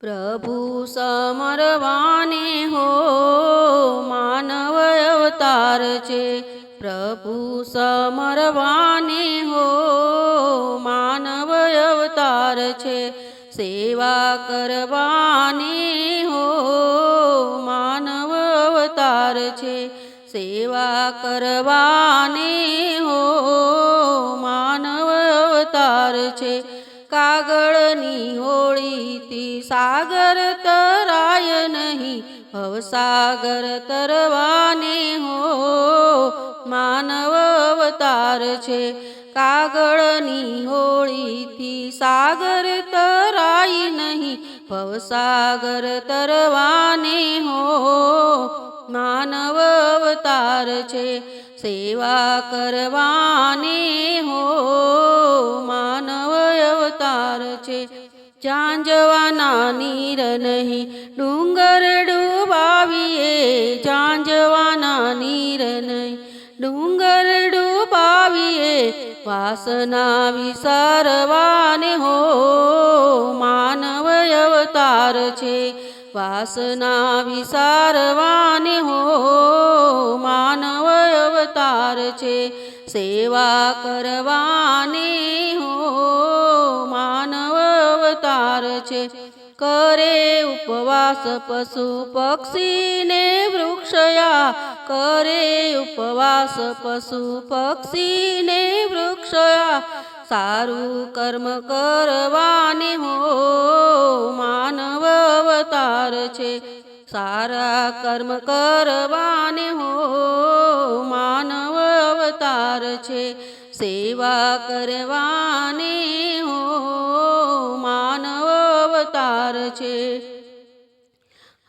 પ્રભુ સમરવાને હો, માનવ અવતાર છે. પ્રભુ સમરવાને હો, માનવ અવતાર છે. સેવા કરવાને હો, માનવ અવતાર છે. સેવા કરવાને હો, માનવ અવતાર છે. કાગળની હોળીથી સાગર તરાય નહીં. ભવસાગર તરવાને હો, માનવ અવતાર છે. કાગળની હોળીથી સાગર તરાય નહીં. ભવસાગર તરવાને હો, માનવ અવતાર છે. સેવા કરવાને ઝાંઝવાના નીર નહીં, ડુંગર ડૂબાવીએ ઝાંઝવાના નીર નહીં, ડુંગર ડૂબાવીએ, વાસના વિસારવાને હો, માનવ અવતાર છે, વાસના વિસારવાને હો, માનવ અવતાર છે, સેવા કરવાને હો. કરે ઉપવાસ પશુ પક્ષીને વૃક્ષયા. કરે ઉપવાસ પશુ પક્ષીને વૃક્ષયા. સારું કર્મ કરવાને હો માનવ અવતાર છે. સારા કર્મ કરવાને હો માનવ અવતાર છે. સેવા કરવાને છે.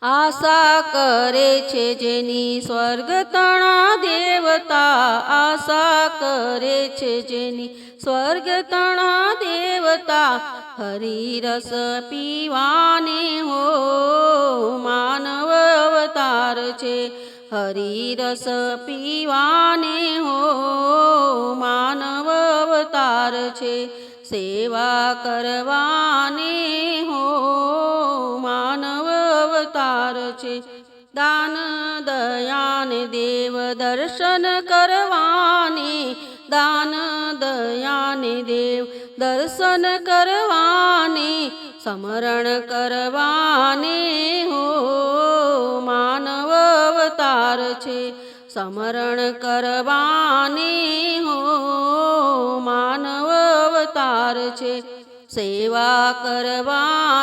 આશા કરે છે જેની સ્વર્ગ તણા દેવતા, આશા કરે છે જેની સ્વર્ગ તણા દેવતા, હરિરસ પીવાને હો માનવ અવતાર છે. હરિરસ પીવાને હો માનવ અવતાર છે. સેવા કરવાને હો છે દાન દયાને દેવ દર્શન કરવાની, દાન દયાને દેવ દર્શન કરવાની, સ્મરણ કરવાને હો માનવ અવતાર છે. સ્મરણ કરવાને હો માનવ અવતાર છે. સેવા કરવાને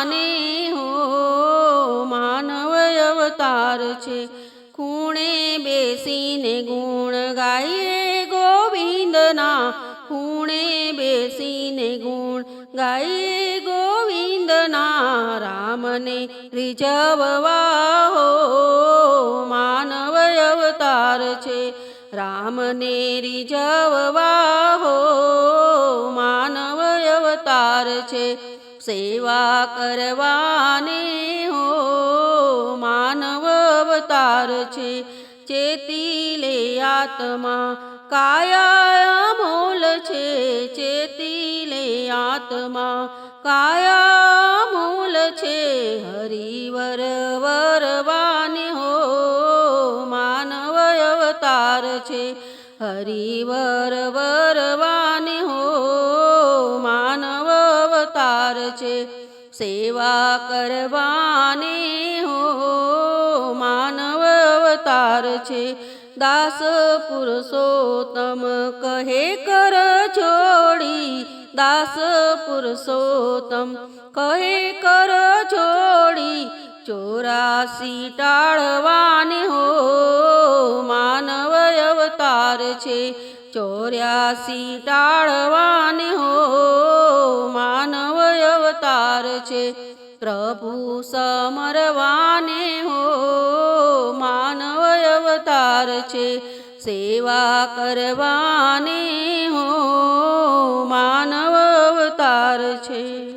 છે। ખૂણે બેસીને ગુણ ગાઈએ ગોવિંદના। ખૂણે બેસીને ગુણ ગાઈએ ગોવિંદના। રામને રીઝવવા હો, માનવ અવતાર છે। રામને રીઝવવા હો, માનવ અવતાર છે। સેવા કરવાને હો, માનવ અવતાર છે. ચેતી લે આત્મા કાયા મોલ છે. ચેતી લે આત્મા કાયા મૂલ છે. હરિવર વરવાની હો, માનવ અવતાર છે. હરિવર વરવાની હો છે સેવા કરવાને હો. માનવ અવતાર છે. દાસ પુરુષોત્તમ કહે કર છોડી. દાસ પુરુષોત્તમ કહે કર છોડી. ચોરાસી ટાળવાની હો. છે, ચોર્યાસી ટાળવાને હો, માનવ અવતાર છે. પ્રભુ સમરવાને હો, માનવ અવતાર છે. સેવા કરવાને હો, માનવ અવતાર છે.